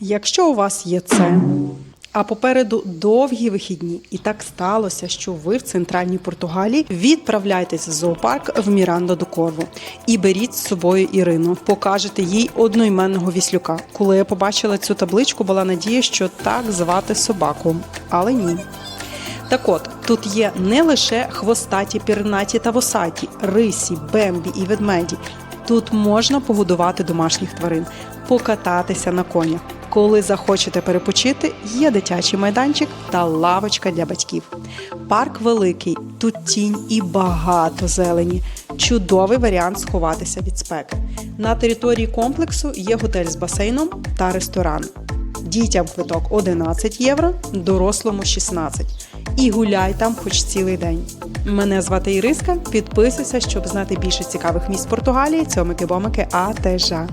Якщо у вас є це, а попереду довгі вихідні, і так сталося, що ви в центральній Португалії відправляйтесь в зоопарк в Мірандо до Корву і беріть з собою Ірину, покажете їй одноіменного віслюка. Коли я побачила цю табличку, була надія, що так звати собаку, але ні. Так от, тут є не лише хвостаті, пірнаті та восаті, рисі, бембі і ведмеді. Тут можна погодувати домашніх тварин, покататися на конях. Коли захочете перепочити, є дитячий майданчик та лавочка для батьків. Парк великий, тут тінь і багато зелені. Чудовий варіант сховатися від спеки. На території комплексу є готель з басейном та ресторан. Дітям квиток 11 євро, дорослому 16. І гуляй там хоч цілий день. Мене звати Іриска. Підписуйся, щоб знати більше цікавих місць Португалії. Цьомики-бомики, а те жа.